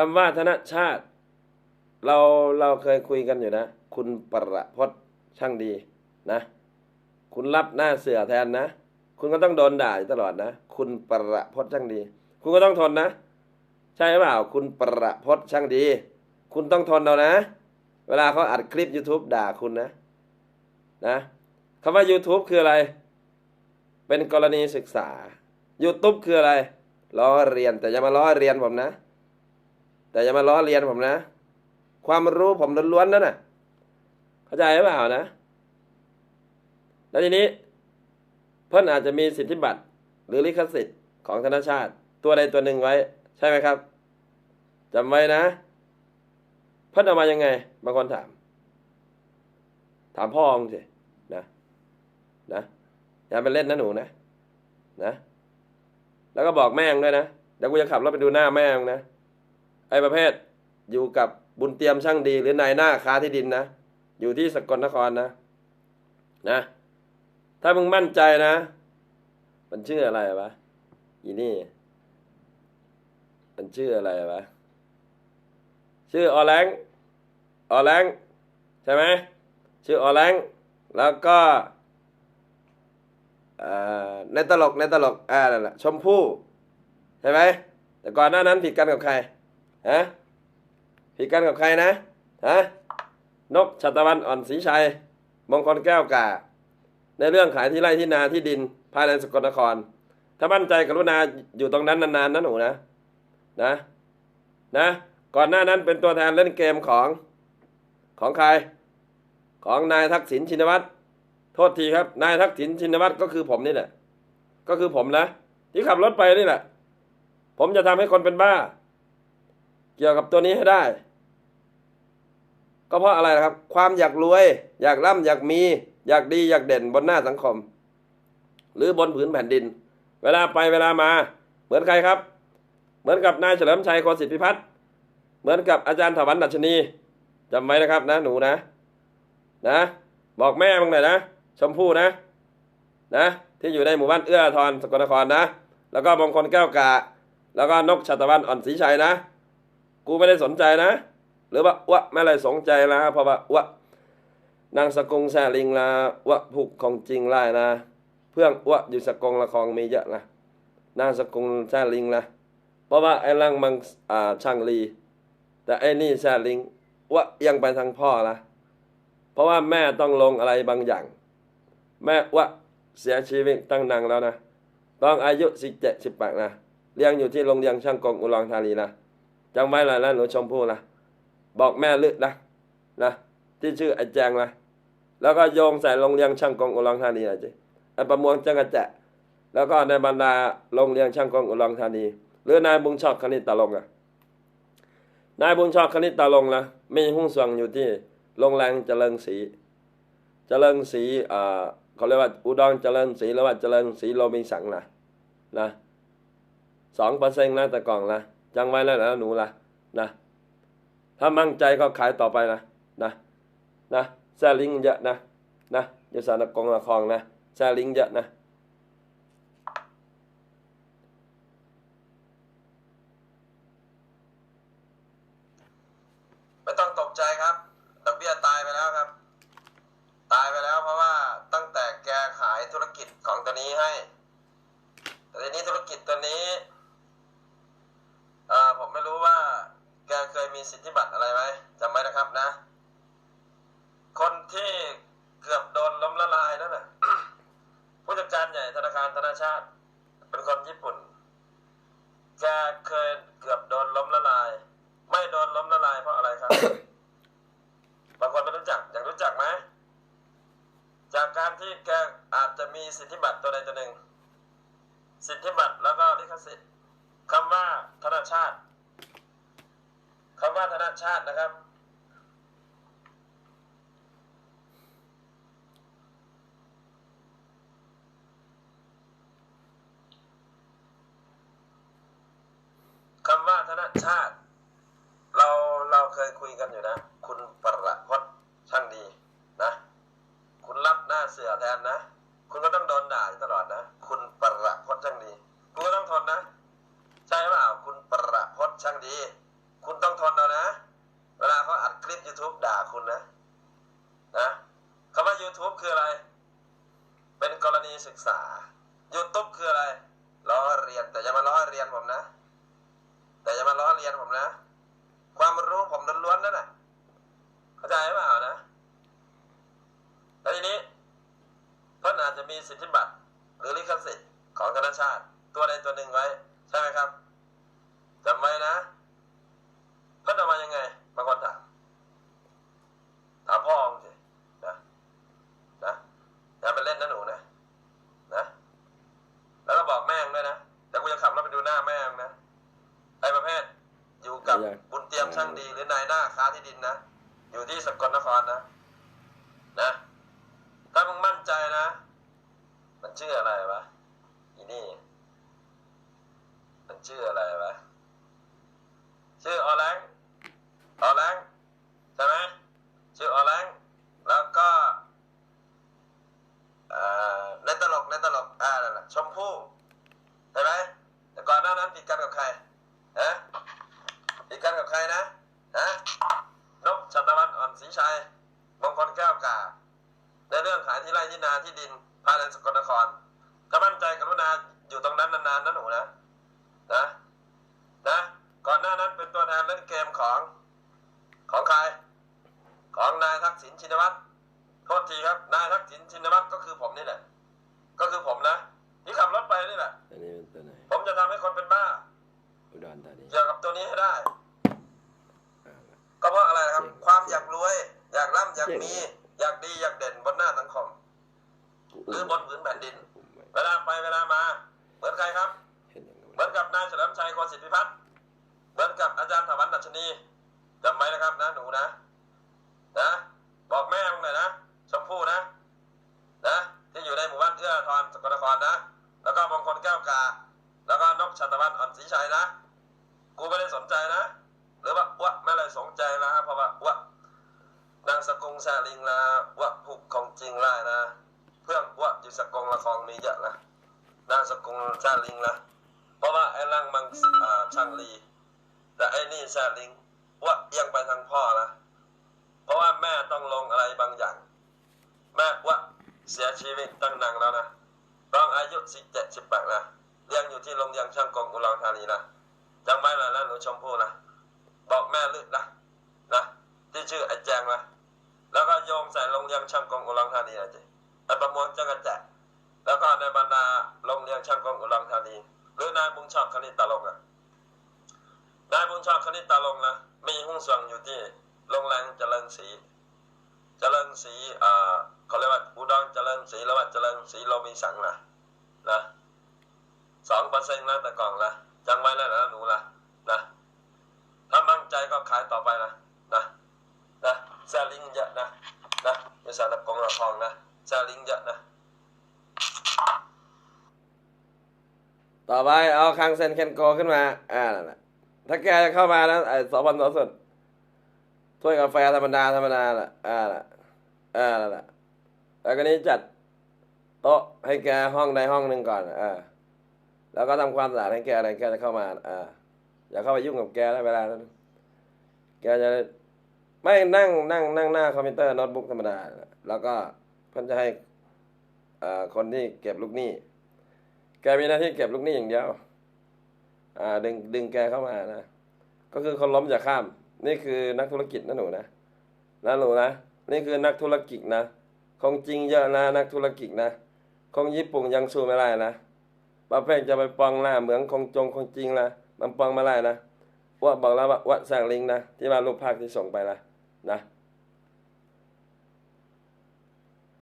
คำว่าธนชาติ เราเราเคยคุยกันอยู่นะ คุณประพจน์ช่างดีนะ คุณรับหน้าเสือแทนนะ คุณก็ต้องโดนด่าตลอดนะ คุณประพจน์ช่างดี คุณก็ต้องทนนะ ใช่หรือเปล่า คุณประพจน์ช่างดี คุณต้องทนเอานะ เวลาเขาอัดคลิป YouTube ด่าคุณนะ นะคำว่า YouTube คืออะไร เป็นกรณีศึกษา YouTube คืออะไรล้อเรียนแต่อย่ามาล้อเรียนผมนะ แต่อย่ามาล้อเรียนผมนะ ความรู้ผมล้วนๆนั่นน่ะ เข้าใจหรือเปล่านะ แล้วทีนี้ เพิ่นอาจจะมีสิทธิบัตรหรือลิขสิทธิ์ของธนชาติ ตัวใดตัวหนึ่งไว้ ใช่ไหมครับจำไว้นะ เพิ่นเอามายังไง บางคนถาม ถามพ่อองสินะนะอย่าไปเล่นนะหนูนะ นะ แล้วก็บอกแม่งด้วยนะเดี๋ยวกูจะขับรถไปดูหน้าแม่งนะ ไอ้ประเภทอยู่กับบุญเตรียมช่างดี หรือนายหน้าค้าที่ดินนะ อยู่ที่สกลนครนะ นะ ถ้ามึงมั่นใจนะ มันชื่ออะไรวะอีนี่ มันชื่ออะไรวะ ชื่อออแรงออแรงใช่ไหม ชื่อออแรงแล้วก็ในตลกในตลกอ่านั่นแหละชมพู่ใช่ไหมแต่ก่อนหน้านั้นผิดกันกับใคร ฮะผิดกันกับใครนะฮะนกชัตวันอ่อนศรีชัยมงคลแก้วกาในเรื่องขายที่ไร่ที่นาที่ดินภายในสกลนคร ถ้ามั่นใจกรุณาอยู่ตรงนั้นนานๆนะหนูนะนะนะ ก่อนหน้านั้นเป็นตัวแทนเล่นเกมของของใคร ของนายทักษิณชินวัตรโทษทีครับ นายทักษิณชินวัตรก็คือผมนี่แหละก็คือผมนะ ที่ขับรถไปนี่แหละ ผมจะทำให้คนเป็นบ้า เกี่ยวกับตัวนี้ให้ได้ ก็เพราะอะไรนะครับ ความอยากรวย อยากร่ำอยากมี อยากดีอยากเด่นบนหน้าสังคม หรือบนผืนแผ่นดิน เวลาไปเวลามา เหมือนใครครับ เหมือนกับนายเฉลิมชัยโคสิทธิพิพัฒน์เหมือนกับอาจารย์ถวันดัชนีจำไว้นะครับนะหนูนะ นะ บอกแม่มึงหน่อยนะ ชมพู่นะ นะ ที่อยู่ในหมู่บ้านเอื้ออาทรสกลนครนะ แล้วก็มงคลแก้วกา แล้วก็นกชัตวันอ่อนศรีชัยนะ กูไม่ได้สนใจนะ หรือว่าวะไม่อะไรสนใจนะเพราะว่าวะนางสกงแซลิงละวะผูกของจริงไล่นะเพื่อนวะอยู่สกงละครมีเยอะนะนางสกงแซลิงละเพราะว่าไอ้ลังมังอ่าช่างลี แต่ไอ้นี่แซลิงวะยังไปทางพ่อละเพราะว่าแม่ต้องลงอะไรบางอย่าง แม่วะเสียชีวิตตั้งนานแล้วนะต้องอายุสิบเจ็ดสิบแปดนะเลี้ยงอยู่ที่โรงเรียนช่างกงอุดรธานีนะ จำไว้เลยนะหนูชมพู่นะบอกแม่ลึกนะนะที่ชื่อไอ้แจงนะแล้วก็โยงใส่โรงเรียนช่างกงอุดรธานีนะจีไอ้ประมวลจังกระแจะแล้วก็ในบรรดาโรงเรียนช่างกงอุดรธานี หรือนายบุญชอบคณิตตาลงอะนายบุญชอบคณิตตาลงนะมีหุ้นส่วนอยู่ที่โรงแรมเจริญศรีเจริญศรีอ่าเขาเรียกว่าอุดรเจริญศรีหรือว่าเจริญศรีโรบินสันนะนะสองเปอร์เซ็นต์นะแต่ก่องนะ จังไว้แล้วนะหนูละนะ ถ้ามั่งใจก็ขายต่อไปนะนะนะแซลิงเยอะนะนะอยู่สานกองละครนะแซลิงเยอะนะ ไม่ต้องตกใจครับ ดอกเบี้ยตายไปแล้วครับ ตายไปแล้วเพราะว่าตั้งแต่แกขายธุรกิจของตัวนี้ให้ แต่ทีนี้ธุรกิจตัวนี้เอ่อผมไม่รู้ว่า แกเคยมีสิทธิบัตรอะไรไหมจำไว้นะครับนะ คนที่เกือบโดนล้มละลายนั่นน่ะ ผู้จัดการใหญ่ธนาคารธนาชาติ เป็นคนญี่ปุ่น แกเคยเกือบโดนล้มละลาย ไม่โดนล้มละลายเพราะอะไรครับ บางคนไม่รู้จัก อยากรู้จักไหม จากการที่แกอาจจะมีสิทธิบัตรตัวใดตัวหนึ่ง สิทธิบัตรแล้วก็ลิขสิทธิ์คำว่าธนาชาติคำว่าธนาชาตินะครับ คำว่าธนชาติ เราเราเคยคุยกันอยู่นะพจน์ช่างดีนะ คุณรับหน้าเสือแทนนะ คุณก็ต้องโดนด่าอยู่ตลอดนะ คุณประพจน์ ช่างดี คุณต้องทนนะใช่เปล่าคุณประพจน์ช่างดีคุณ YouTube ด่าคุณนะ นะคำว่า YouTube คืออะไร เป็นกรณีศึกษา YouTube คืออะไร ล้อเรียน แต่อย่ามาล้อเรียนผมนะ แต่อย่ามาล้อเรียนผมนะ ความรู้ผมล้วนๆนั่นน่ะ เข้าใจเปล่านะ แล้วทีนี้เพิ่นอาจจะมีสิทธิบัตรหรือลิขสิทธิ์ของธนาชาติ ตัวใดตัวหนึ่งไว้ ใช่ไหมครับจำไว้นะ เพิ่นเอามายังไงบางคนถามถามพ่อมึงสินะนะอย่าไปเล่นนะหนูนะนะแล้วก็บอกแม่งด้วยนะแต่กูจะขับรถไปดูหน้าแม่งนะไอ้ประเภท อยู่กับ ไม่ใช่ บุญเตรียมช่างดี หรือนายหน้าค้าที่ดินนะ อยู่ที่สกลน ครนะนะถ้ามึงมั่นใจนะ มันชื่ออะไรวะอีนี่ มันชื่ออะไรวะชื่อออแรงออแรงใช่ไหมชื่อออแรงแล้วก็เอ่อในตลกในตลกอ่าละชมพู่ใช่ไหมแต่ก่อนหน้านั้นผิดกันกับใครฮะผิดกันกับใครนะฮะ ชัตวันอ่อนศรีชัยมงคลแก้วกา ในเรื่องขายที่ไร่ที่นาที่ดินภายในสกลนครถ้ามั่นใจกรุณาอยู่ตรงนั้นนานๆนะหนูนะนะนะก่อนหน้านั้นเป็นตัวแทนเล่นเกมของของใคร ของนายทักษิณชินวัตรโทษทีครับ นายทักษิณชินวัตรก็คือผมนี่แหละ ก็คือผมนะที่ขับรถไปนี่แหละอันนี้เป็นตัวไหนผมจะทำให้คนเป็นบ้าอุดรธานีเกี่ยวกับตัวนี้ให้ได้ รวย อยากร่ำอยากเจ๋งมี อยากดีอยากเด่นบนหน้าสังคมหรือบนผืนแผ่นดินอุ้มไว้เวลาไปเวลามาเหมือนใครครับ เห็นอย่างนั้นเหมือนกับนายเฉลิมชัยโคสิทธิพิพัฒน์เหมือนกับอาจารย์ถวันดัชนีจำไว้นะครับนะหนูนะ นะ บอกแม่มึงหน่อยนะชมพู่นะ นะที่อยู่ในหมู่บ้านเอื้ออาทรสกลนครนะ แล้วก็มงคลแก้วกา แล้วก็นกชัตวันอ่อนศรีชัยนะ กูไม่ได้สนใจนะ หรือว่าอ้วไม่ได้สนใจนะเพราะว่าอ้ วนางสกุงแซลิงละอ้วผูกของจริงไล่นะ เพื่อนอ้วอยู่สกงละครมีเยอะนะนางสกุลซาลิงนะเพราะว่าไอ้ลังมังอ่าช่างลีแต่ไอ้นี่ซาลิงว่าเอียงไปทางพ่อนะเพราะว่าแม่ต้องลงอะไรบางอย่าง แม่ว่าเสียชีวิตตั้งนานแล้วนะต้องอายุสิบเจ็ดสิบแปดนะเลี้ยงอยู่ที่โรงเรียนช่างกงอุดรธานีนะจำไว้เลยนะหนูชมพู่นะบอกแม่ลึกนะนะที่ชื่อไอ้แจงนะ แล้วก็โยงใส่โรงเรียนช่างกงอุดรธานีนะจีไอ้ประมวลจักรแจะแล้วก็ในบรรดาโรงเรียนช่างกงอุดรธานี หรือนายบุญชอบคณิตตลงอะนายบุญชอบคณิตตลงนะมีหุ้นส่วนอยู่ที่โรงแรมเจริญศรีเจริญศรีอ่าเขาเรียกว่าอุดรเจริญศรีหรือว่าเจริญศรีโรบินสันนะนะสองเปอร์เซ็นต์นะแต่ก่อนนะจำไว้แล้วนะนะถ้ามั่นใจก็ขายต่อไปนะนะนะแซลลิงเยอะนะนะบริ ษัทกงละครนะแซลลิงเยอะนะ ต่อไปเอาคังเซนเคนโกขึ้นมา อ่านั่นแหละถ้าแกจะเข้ามาแล้วไอ้สปอนเซอร์สดถ้วยกาแฟธรรมดาธรรมดาแหละอ่าน่ะ อ่านั่ะแล้วก็นี้จัดโต๊ะให้แกห้องใดห้องหนึ่งก่อนอ่าแล้วก็ทำความสะอาดให้แกอะไรแกจะเข้ามา อ่าอย่าเข้าไปยุ่งกับแกแล้วเวลานั้นแกจะ ไม่นั่งนั่งนั่งหน้าคอมพิวเตอร์โน้ตบุ๊กธรรมดา แล้วก็เพิ่นจะให้คนที่เก็บลูกหนี้ แกมีหน้าที่เก็บลูกหนี้อย่างเดียวดึงดึงแกเข้ามานะ ก็คือคนล้มอย่าข้าม นี่คือนักธุรกิจนะหนูนะนะหนูนะ นี่คือนักธุรกิจนะ ของจริงเยอะนะนักธุรกิจนะ ของญี่ปุ่นยังสู้ไม่ได้นะประเภทจะไปปองหน้าเหมืองของจงของจริงละมันปองไม่ได้นะว่าบอกแล้วว่าวัดแสงลิงนะที่ว่ารูปภาพที่ส่งไปละ นะ